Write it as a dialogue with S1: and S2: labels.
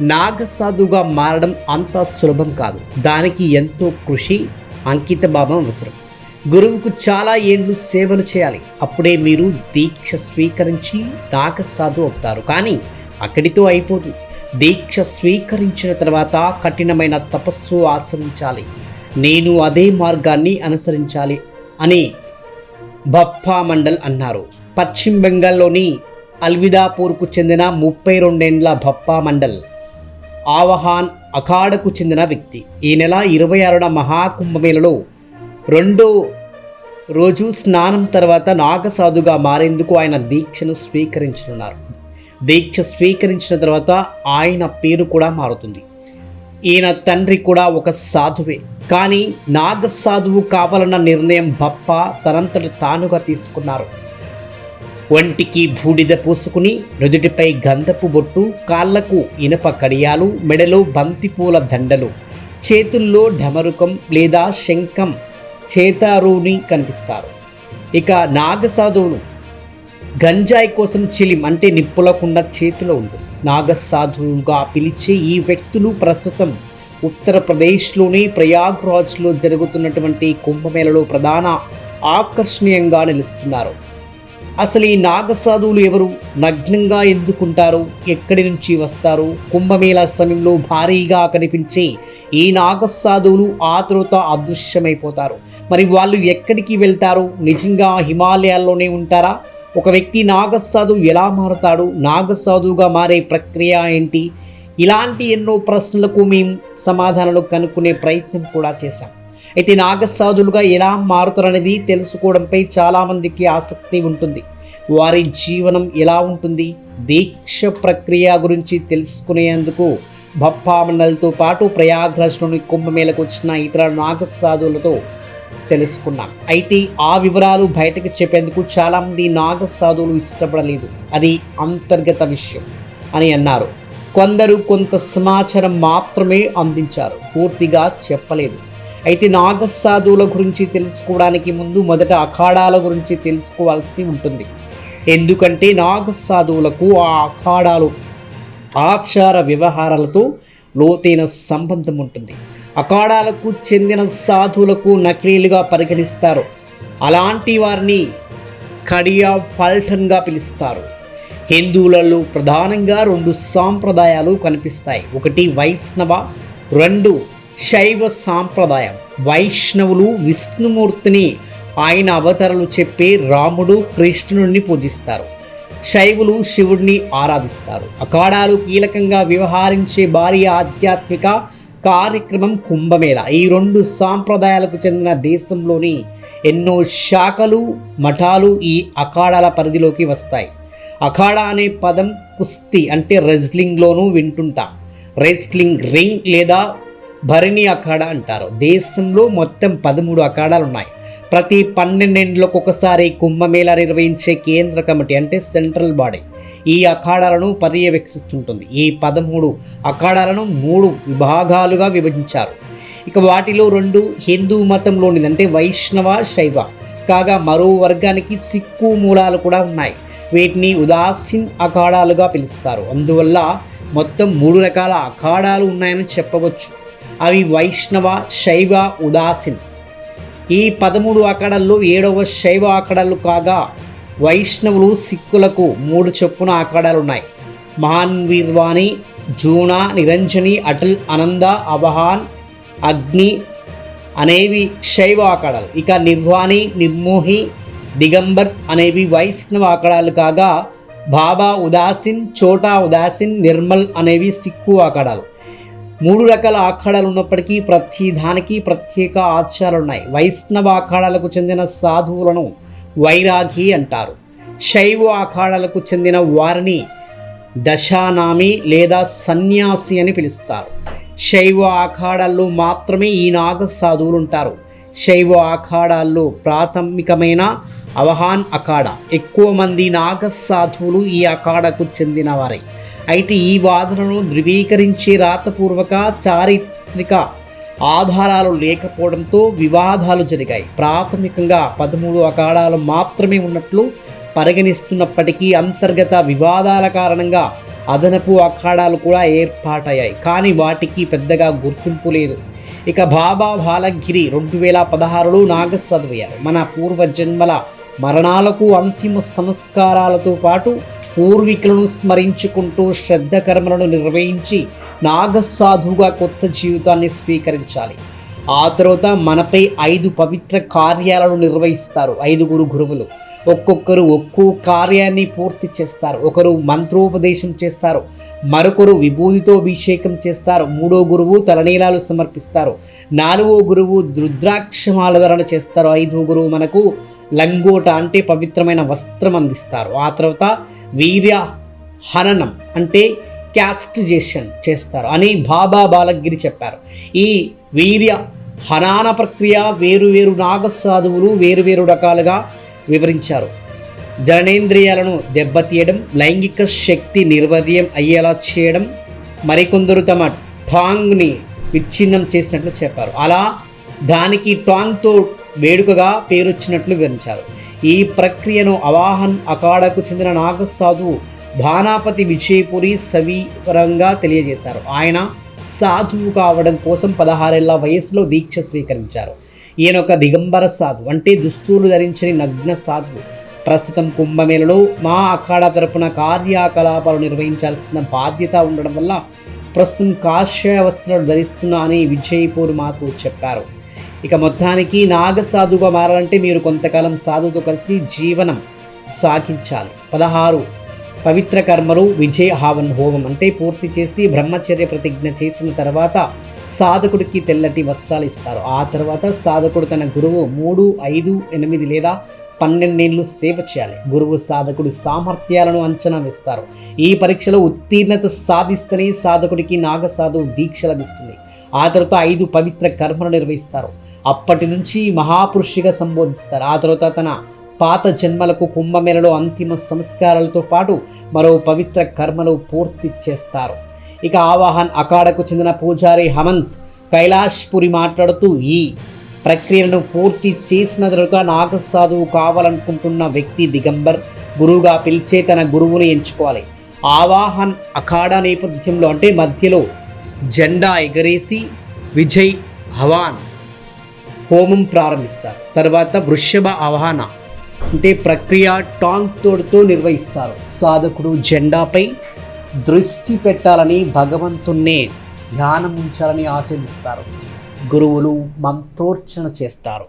S1: నాగసాధుగా మారడం అంత సులభం కాదు. దానికి ఎంతో కృషి అంకిత భావం అవసరం. గురువుకు చాలా ఏండ్లు సేవలు చేయాలి. అప్పుడే మీరు దీక్ష స్వీకరించి నాగసాధు అవుతారు. కానీ అక్కడితో అయిపోదు. దీక్ష స్వీకరించిన తర్వాత కఠినమైన తపస్సు ఆచరించాలి. నేను అదే మార్గాన్ని అనుసరించాలి అని బప్పా మండల్ అన్నారు. పశ్చిమ బెంగాల్లోని అల్విదాపూర్కు చెందిన ముప్పై రెండేండ్ల బప్పా మండల్ ఆవహాన్ అఖాడకు చెందిన వ్యక్తి. ఈ నెల ఇరవై ఆరున మహాకుంభమేళలో రెండో రోజు స్నానం తర్వాత నాగసాధుగా మారేందుకు ఆయన దీక్షను స్వీకరించనున్నారు. దీక్ష స్వీకరించిన తర్వాత ఆయన పేరు కూడా మారుతుంది. ఈయన తండ్రి కూడా ఒక సాధువే. కానీ నాగసాధువు కావాలన్న నిర్ణయం బప్ప తనంతట తానుగా తీసుకున్నారు. ఒంటికి బూడిద పూసుకుని నుదుటిపై గంధపు బొట్టు కాళ్ళకు ఇనప కడియాలు మెడలో బంతిపూల దండలు చేతుల్లో ఢమరుకం లేదా శంఖం చేతారుని కనిపిస్తారు. ఇక నాగసాధువులు గంజాయి కోసం చిలిం అంటే నిప్పులకుండా చేతిలో ఉంటుంది. నాగసాధువుగా పిలిచే ఈ వ్యక్తులు ప్రస్తుతం ఉత్తరప్రదేశ్లోని ప్రయాగ్రాజ్లో జరుగుతున్నటువంటి కుంభమేళలో ప్రధాన ఆకర్షణీయంగా నిలుస్తున్నారు. అసలు ఈ నాగసాధువులు ఎవరు? నగ్నంగా ఎందుకుంటారు? ఎక్కడి నుంచి వస్తారు? కుంభమేళ సమయంలో భారీగా కనిపించే ఈ నాగసాధువులు ఆతృత అదృశ్యమైపోతారు. మరి వాళ్ళు ఎక్కడికి వెళ్తారు? నిజంగా హిమాలయాల్లోనే ఉంటారా? ఒక వ్యక్తి నాగసాధువు ఎలా మారుతాడు? నాగసాధువుగా మారే ప్రక్రియ ఏంటి? ఇలాంటి ఎన్నో ప్రశ్నలకు మేము సమాధానాలు కనుక్కునే ప్రయత్నం కూడా చేశాం. అయితే నాగసాధులుగా ఎలా మారుతారనేది తెలుసుకోవడంపై చాలామందికి ఆసక్తి ఉంటుంది. వారి జీవనం ఎలా ఉంటుంది? దీక్ష ప్రక్రియ గురించి తెలుసుకునేందుకు భప్పామండలతో పాటు ప్రయాగ్రాజ్లోని కుంభమేళకు వచ్చిన ఇతర నాగసాధువులతో తెలుసుకున్నాం. అయితే ఆ వివరాలు బయటకు చెప్పేందుకు చాలామంది నాగసాధువులు ఇష్టపడలేదు. అది అంతర్గత విషయం అని అన్నారు. కొందరు కొంత సమాచారం మాత్రమే అందించారు. పూర్తిగా చెప్పలేదు. అయితే నాగసాధువుల గురించి తెలుసుకోవడానికి ముందు మొదట అఖాడాల గురించి తెలుసుకోవాల్సి ఉంటుంది. ఎందుకంటే నాగసాధువులకు ఆ అఖాడాలు ఆచార వ్యవహారాలతో లోతైన సంబంధం ఉంటుంది. అఖాడాలకు చెందిన సాధువులకు నకిలీలుగా పరిగణిస్తారు. అలాంటి వారిని కడియా పల్టన్గా పిలుస్తారు. హిందువులలో ప్రధానంగా రెండు సాంప్రదాయాలు కనిపిస్తాయి. ఒకటి వైష్ణవ రెండు శైవ సాంప్రదాయం. వైష్ణవులు విష్ణుమూర్తిని ఆయన అవతారాలు చెప్పే రాముడు కృష్ణుడిని పూజిస్తారు. శైవులు శివుడిని ఆరాధిస్తారు. అఖాడాలు కీలకంగా వ్యవహరించే భారీ ఆధ్యాత్మిక కార్యక్రమం కుంభమేళ. ఈ రెండు సాంప్రదాయాలకు చెందిన దేశంలోని ఎన్నో శాఖలు మఠాలు ఈ అఖాడాల పరిధిలోకి వస్తాయి. అఖాడా అనే పదం కుస్తీ అంటే రెజ్లింగ్లోనూ వింటుంటాం. రెజ్లింగ్ రింగ్ లేదా భరణి అఖాడ అంటారు. దేశంలో మొత్తం పదమూడు అఖాడాలు ఉన్నాయి ప్రతి పన్నెండేండ్లకు ఒకసారి కుంభమేళా నిర్వహించే కేంద్ర కమిటీ అంటే సెంట్రల్ బాడీ. ఈ అఖాడాలను పర్యవేక్షిస్తుంటుంది ఈ పదమూడు అఖాడాలను మూడు విభాగాలుగా విభజించారు. ఇక వాటిలో రెండు హిందూ మతంలోనిది అంటే వైష్ణవ శైవ. కాగా మరో వర్గానికి సిక్కు మూలాలు కూడా ఉన్నాయి. వీటిని ఉదాసీన్ అఖాడాలుగా పిలుస్తారు. అందువల్ల మొత్తం మూడు రకాల అఖాడాలు ఉన్నాయని చెప్పవచ్చు. అవి వైష్ణవ శైవ ఉదాసీన్. ఈ పదమూడు అఖాడాల్లో ఏడవ శైవ అఖాడాలు కాగా వైష్ణవులు సిక్కులకు మూడు చొప్పున అఖాడాలు ఉన్నాయి మహాన్వీర్వాణి జూనా నిరంజని అటల్ ఆనంద అవహాన్ అగ్ని అనేవి శైవ అఖాడాలు ఇక నిర్వాణి నిర్మోహి దిగంబర్ అనేవి వైష్ణవ అఖాడాలు కాగా బాబా ఉదాసీన్ చోటా ఉదాసీన్ నిర్మల్ అనేవి సిక్కు అఖాడాలు మూడు రకాల అఖాడాలు ఉన్నప్పటికీ ప్రతి దానికి ప్రత్యేక ఆచారాలు ఉన్నాయి. వైష్ణవ అఖాడాలకు చెందిన సాధువులను వైరాగి అంటారు. శైవ అఖాడాలకు చెందిన వారిని దశానామి లేదా సన్యాసి అని పిలుస్తారు. శైవ అఖాడాల్లో మాత్రమే ఈ నాగ సాధువులు ఉంటారు. శైవ అఖాడాల్లో ప్రాథమికమైన అవహాన్ అఖాడ. ఎక్కువ మంది నాగ సాధువులు ఈ అఖాడకు చెందినవారే. అయితే ఈ వాదనను ధృవీకరించే రాతపూర్వక చారిత్రక ఆధారాలు లేకపోవడంతో వివాదాలు జరిగాయి. ప్రాథమికంగా పదమూడు అఖాడాలు మాత్రమే ఉన్నట్లు పరిగణిస్తున్నప్పటికీ అంతర్గత వివాదాల కారణంగా అదనపు అఖాడాలు కూడా ఏర్పాటయ్యాయి. కానీ వాటికి పెద్దగా గుర్తింపు లేదు. ఇక బాబా బాలగిరి రెండు వేల పదహారులో నాగసాధువయ్యారు మన పూర్వజన్మల మరణాలకు అంతిమ సంస్కారాలతో పాటు పూర్వీకులను స్మరించుకుంటూ శ్రద్ధ కర్మలను నిర్వహించి నాగసాధువుగా కొత్త జీవితాన్ని స్వీకరించాలి. ఆ తర్వాత మనపై ఐదు పవిత్ర కార్యాలను నిర్వహిస్తారు ఐదుగురు గురువులు. ఒక్కొక్కరు ఒక్కో కార్యాన్ని పూర్తి చేస్తారు. ఒకరు మంత్రోపదేశం చేస్తారు. మరొకరు విభూతితో అభిషేకం చేస్తారు. మూడో గురువు తలనీలాలు సమర్పిస్తారు. నాలుగో గురువు రుద్రాక్షమాలధరణ చేస్తారు. ఐదో గురువు మనకు లంగోట అంటే పవిత్రమైన వస్త్రం అందిస్తారు. ఆ తర్వాత వీర్య హననం అంటే క్యాస్టిజేషన్ చేస్తారు అని బాబా బాలగిరి చెప్పారు. ఈ వీర్య హనాన ప్రక్రియ వేరు వేరు నాగసాధువులు వేరు వేరు రకాలుగా వివరించారు. జననేంద్రియాలను దెబ్బతీయడం లైంగిక శక్తి నిర్వీర్యం అయ్యేలా చేయడం మరికొందరు తమ టాంగ్ని విచ్ఛిన్నం చేసినట్లు చెప్పారు. అలా దానికి టాంగ్తో వేడుకగా పేరొచ్చినట్లు వివరించారు. ఈ ప్రక్రియను అవాహన్ అఖాడకు చెందిన నాగసాధువు భానాపతి విజయపురి సవివరంగా తెలియజేశారు. ఆయన సాధువు కావడం కోసం పదహారేళ్ళ వయసులో దీక్ష స్వీకరించారు. ఈయన ఒక దిగంబర సాధు అంటే దుస్తులు ధరించని నగ్న సాధువు. ప్రస్తుతం కుంభమేళలో మా అఖాడ తరపున కార్యకలాపాలు నిర్వహించాల్సిన బాధ్యత ఉండడం వల్ల ప్రస్తుతం కాషాయ వస్త్రాలు ధరిస్తున్నా అని విజయపూర్ మాతో చెప్పారు. ఇక మొత్తానికి నాగ సాధువుగా మారాలంటే మీరు కొంతకాలం సాధువుతో కలిసి జీవనం సాగించాలి. పదహారు పవిత్ర కర్మలు విజయ హావన్ హోమం అంటే పూర్తి చేసి బ్రహ్మచర్య ప్రతిజ్ఞ చేసిన తర్వాత సాధకుడికి తెల్లటి వస్త్రాలు ఇస్తారు. ఆ తర్వాత సాధకుడు తన గురువు మూడు ఐదు ఎనిమిది లేదా పన్నెండేళ్ళు సేవ చేయాలి. గురువు సాధకుడి సామర్థ్యాలను అంచనా వేస్తారు. ఈ పరీక్షలో ఉత్తీర్ణత సాధిస్తేనే సాధకుడికి నాగసాధు దీక్ష లభిస్తుంది. ఆ తర్వాత ఐదు పవిత్ర కర్మలు నిర్వహిస్తారు. అప్పటి నుంచి మహాపురుషిగా సంబోధిస్తారు. ఆ తర్వాత తన పాత జన్మలకు కుంభమేళలో అంతిమ సంస్కారాలతో పాటు మరో పవిత్ర కర్మలు పూర్తి చేస్తారు. ఇక ఆవాహన్ అఖాడకు చెందిన పూజారి హమంత్ కైలాష్పురి మాట్లాడుతూ ఈ ప్రక్రియను పూర్తి చేసిన తర్వాత నాగసాధువు కావాలనుకుంటున్న వ్యక్తి దిగంబర్ గురువుగా పిలిచే తన గురువుని ఎంచుకోవాలి. ఆవాహన్ అఖాడ నేపథ్యంలో అంటే మధ్యలో జెండా ఎగరేసి విజయ్ హవాన్ హోమం ప్రారంభిస్తారు. తర్వాత వృషభ ఆవాహన అంటే ప్రక్రియ టాంగ్ తోడుతో నిర్వహిస్తారు. సాధకుడు జెండాపై దృష్టి పెట్టాలని భగవంతుణ్ణే ధ్యానం ఉంచాలని ఆచరిస్తారు. గురువులు మంత్రోర్చన చేస్తారు.